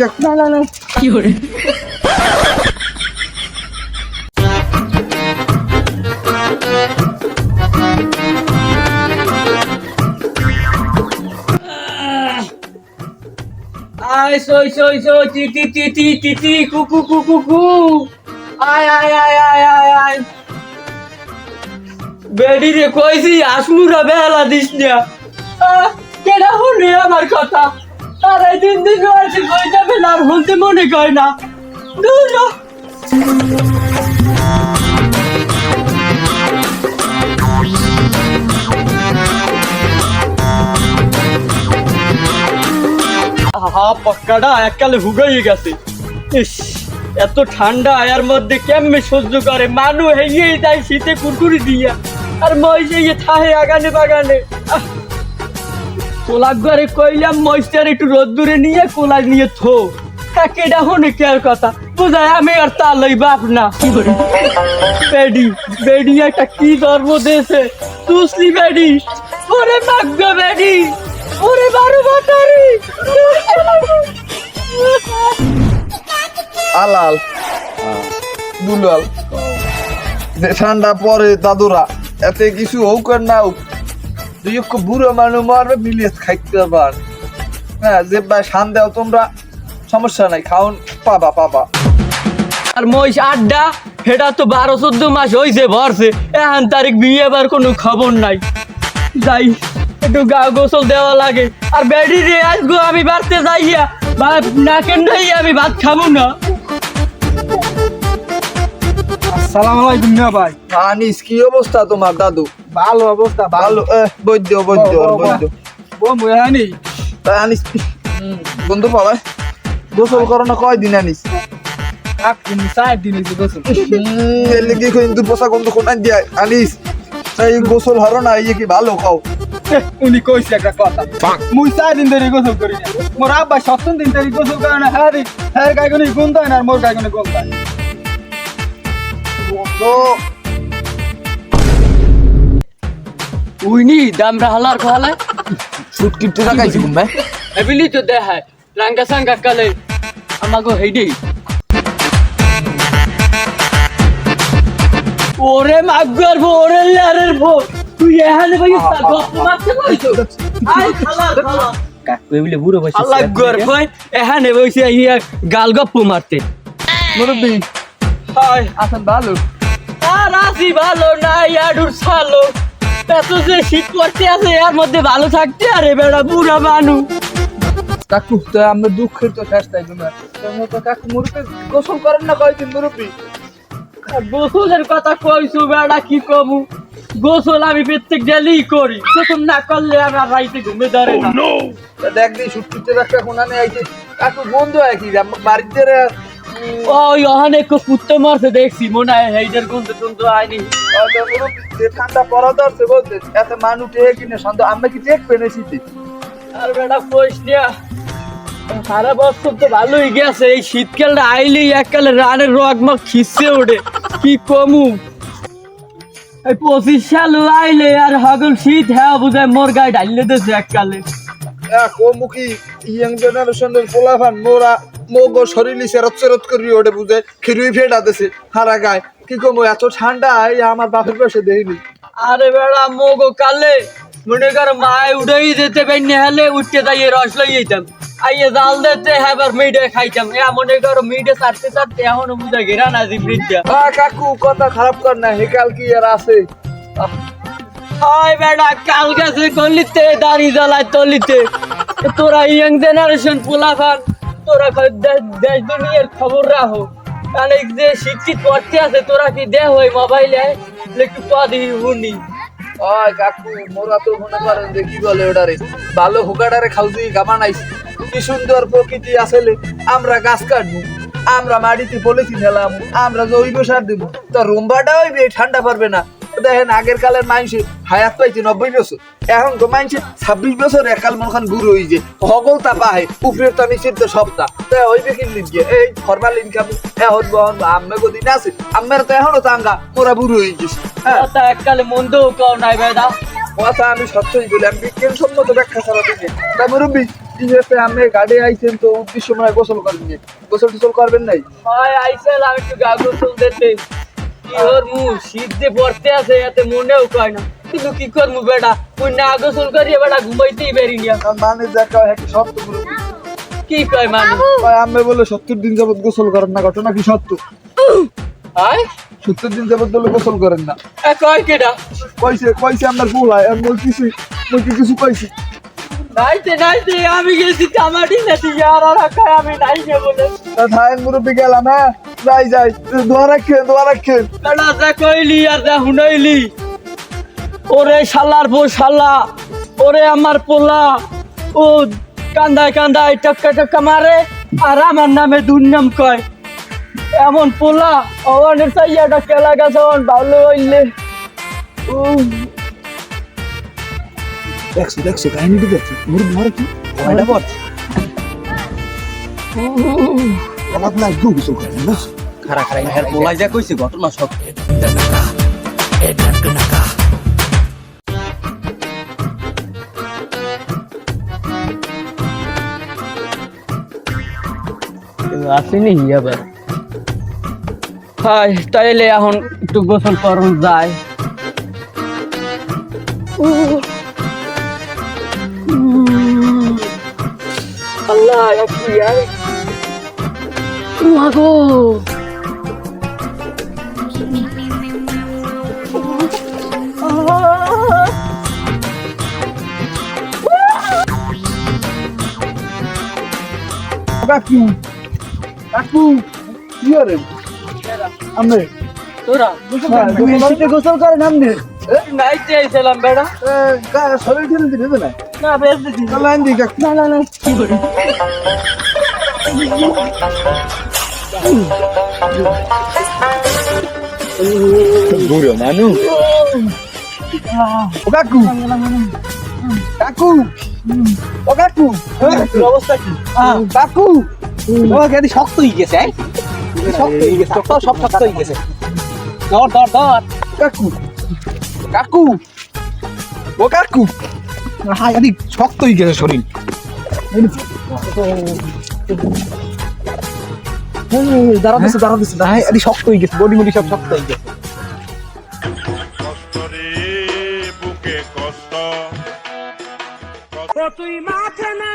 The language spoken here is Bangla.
কাকু না না আয় সই সই সই টি টি টি টি টি টি কু কু কু কু কু আয় আয় আয় আয় আয় আয় বেডি রে কইছি আসমুরা বেলা দিস না। আহ, কেডা শুনে আমার কথা? আরে দিন দিন রয়েছে কই যাবে আর শুনতে মনে কয় না। দূর হ। পক্কাটা এককালে হুগাই গেছে। ইস এত ঠান্ডা আয়ার মধ্যে কেমনে সহ্য করে? মানু হেগিয়ে যায় শীতে কুরকুরি দিয়া। আর মই যে থাহে আগানে বাগানে আহ, কোলাক ঘরে কইলাম মইস্টার একটু রোদ্দুরে নিয়ে কোলা নিয়ে থো। তা কেডা হনে কেয়ার কথা? বুঝায় আমি আর তা লই বাপ না। বেডি বেডি একটা কি ধর্ম দেশে। তুসলি বেডি ওরে ভাগ্য বেডি ওরে বারো বাটারি আলাল দুলাল ঠান্ডা পরে দাদুরা এতে কিছু হোক আর না হোক দুই একটু বুড়ো মানুষ মারবে মিলিয়ে খাইতে পার হ্যাঁ যে ভাই শান দাও তোমরা সমস্যা নাই খাওন পাবা পাবা। আর মহিষ আড্ডা সেটা তো বারো চোদ্দ মাস হয়েছে ভরছে এখন তারিখ বিয়ে বার কোনো খবর নাই। যাই একটু গা গোসল দেওয়া লাগে। আর বেডি রে আসব আমি বাড়তে যাইয়া বা নাকের নাই আমি ভাত খাব না। সালাম আলাইকুম ভাই। আনিস কি অবস্থা তোমার দাদু? ভালো অবস্থা ভালো। বৈদ্য বৈদ্য ও, ও, ও। বৈদ্য। বন্ধু হ্যানি তাই আনিস। বন্ধু পাবে গোসল করো না কয়দিন আনিস? গোসল। হরো না এই কি ভালো খাও? উনি কইছে একটা কথা। মুই চার দিন ধরে গোসল করি না মোর আব্বা সপ্তম দিন ধরে গোসল করে না হ্যাঁ হ্যাঁ গায়ে গুনি গুনতে হয় না আর মোর গায়ে হয় তো উইনি দাম রাহলার খালে সুটকি টাকা খাইছি ভাই এবিলি তো দেখায় রাঙ্গা সাঙ্গা কালে। আমাকে হেডি। ওরে মাগর ওরে লারের ভো তুই এখানে ভাই গপ্প মারতে বইছো আই খালা খালা। কাকু এবিলে বুড়ো বসে আল্লাহ গর ভাই এখানে বইছে ইয়া গাল গপ্প মারতে। মুরব্বি। হাই আছেন ভালো। আর আসি ভালো না ইয়াডুর সালো এত যে শীত পড়তে আছে এর মধ্যে ভালো থাকতে আরে বেড়া বুড়া মানু। কাকু তো আমরা দুঃখের তো শেষ তাই না? তো কাকু মুরব্বি গোসল করেন না কয়দিন মুরব্বি? গোসলের কথা কইছু বেড়া কি কমু? গোসল আমি প্রত্যেক ডেলি করি গোসল না করলে আমার রাইতে ঘুমে ধরে না। তা দেখ সুটকিতে একটা কোনানে আইছে কাকু বন্ধু হয় কি বাড়িতে ওই একটু কুত্তে মারছে দেখছি মনে হয় হেইডার গন্ধ টন্ধ আইনি ঠান্ডা পড়া বলতে এত মানুষ টেকে কিনে সন্দেহ আমরা কি চেক পেনে শীতে আর বেটা সারা বছর তো ভালোই গেছে এই শীতকালটা আইলেই এককালে রানের রগ মগ খিসে ওঠে কি কমু এই পঁচিশ সাল আইলে আর হগল শীত হ্যাঁ বুঝায় মোর গায়ে ঢাইলে দিয়েছে এককালে মুখী ইয়াং জেনারেশনের পোলাফান মোরা মোগ শরীরই সেরত সেরত করি ওটা বুঝে খিরুই ফেটা দিছে হারা গায়। কি কম এত ঠান্ডা আমার বাপের পাশে দেখিনি। আরে বেড়া মোগো কালে মনে কর মায় উড়াই দিতে পাইনি হেলে উঠতে যাইয়ে রস লই যেতাম আইয়ে জাল দিতে হেবার মিডে খাইতাম। এ মনে কর মিডে চারতে চারতে এখন বুঝা ঘেরা না জি ফ্রিজটা হ্যাঁ কাকু কথা খারাপ কর না হেকাল কি আর আছে? হাই বেড়া কাল গেছে গলিতে দাড়ি জ্বালায় তলিতে। তোরা ইয়াং জেনারেশন পোলাফান তোরা দেশ দুনিয়ার খবর রাখো। কারণ যে শিক্ষিত পড়তে আছে, তোরা কি দেহ ওই মোবাইলে একটু পাদি শুনি। ওই কাকু, মোরা তো মনে করেন যে কি বলে ওটারে? ভালো হুকাডারে খাউজি গামা নাইছি কি সুন্দর প্রকৃতি আসলে আমরা গাছ কাটবো, আমরা মাটিতে পলিথিন হেলাম আমরা জৈব সার দিব। তো রুম্বাটা হইবে ঠান্ডা পারবে না। দেখেন আগের কালের মানুষ হায়াত পাইছে নব্বই বছর। এখন তো মানুষ ছাব্বিশ বছর একাল মন খান বুড়ো হয়ে যায় হগল তা পাহে উপরের তো নিচের তো সপ্তাহ তো হইবে কি গিয়ে এই ফরমালিন খাব এখন বহন আম্মে গদিন আছে আম্মের তো এখনও তাঙ্গা মোরা বুড়ো গেছে। হ্যাঁ। এককালে মন্দও কাও নাই বেদা। কথা আমি সত্যই বলি আমি বিজ্ঞান সম্মত ব্যাখ্যা ছাড়া তা মুরব্বী আমি গাড়ি আইছেন তো উদ্দেশ্য মনে গোসল করেন নি। গোসল টোসল করবেন নাই? হয় আইসালাম একটু গা গোসল দিতে কি করমু শীত যে পড়তে আছে এতে মনেও কয় না। কিন্তু কি করমু বেটা? না গোসল করিয়ে বেটা ঘুমাইতেই বেরি না আর মানে দেখা একটা সত্য কি কয় ভাই আমি বলে সত্তর দিন যাবত গোসল করেন না ঘটনা কি সত্য? হয় সত্তর দিন যাবত বলে গোসল করেন না। এ কয় কেডা? কইছে কইছে আপনার ভুল হয় আমি বল কিছু কিছু কইছি? নাইতে নাইতে আমি গেছি কামাটি নাতি আর আর খায় আমি নাইছে বলে। তা থাইন মুরব্বী গেলাম হ্যাঁ? যাই যাই দোয়া রাখেন দোয়া রাখেন। বেটা যা কইলি আর যা হুনাইলি ওরে শালার বউ শালা ওরে আমার পোলা। ও কান্দায় কান্দায় টক্কা টক্কা মারে আর আমার নামে দুর্নাম কয়। এমন পোলা অনের সাইয়াটা কেলা গেছে অন ভালো হইলে। ও। দেখছ দেখছ কাহিনীটা দেখছ। মারে কি? কয়টা না না খারা খারা হ্যাঁ বলাই যা কইছে ঘটনা সব। আসেনি এবার হাই তাইলে এখন একটু গোসল করুন যায়। আল্লাহ কি আর মাগো কাকু কাকু কি করেন আমি তোরা? তুমি শীতে গোসল করেন আপনি নাই চাইছিলাম বেড়া। শরীর ঠেলে দিতে না? না বেশ দিদি তাহলে আনদি কাকু। না না না কি করি? বুড়ো মানুষ ও কাকু। কাকু। ও কাকু। অবস্থা কি? কাকু। ও গেদি শক্ত হয়ে গেছে? শক্ত হয়ে গেছে সব সব শক্ত হয়ে গেছে। ধর ধর ধর। কাকু। কাকু। ও কাকু। হ্যাঁ গেদি শক্ত হয়ে গেছে শরীর। দাঁড়া দিচ্ছে দাঁড়া দিচ্ছে হ্যাঁ এদি শক্ত হয়ে গেছে বডি মডি সব শক্ত হয়ে গেছে। কষ্ট রে বুকে কষ্ট। তুই মাথা না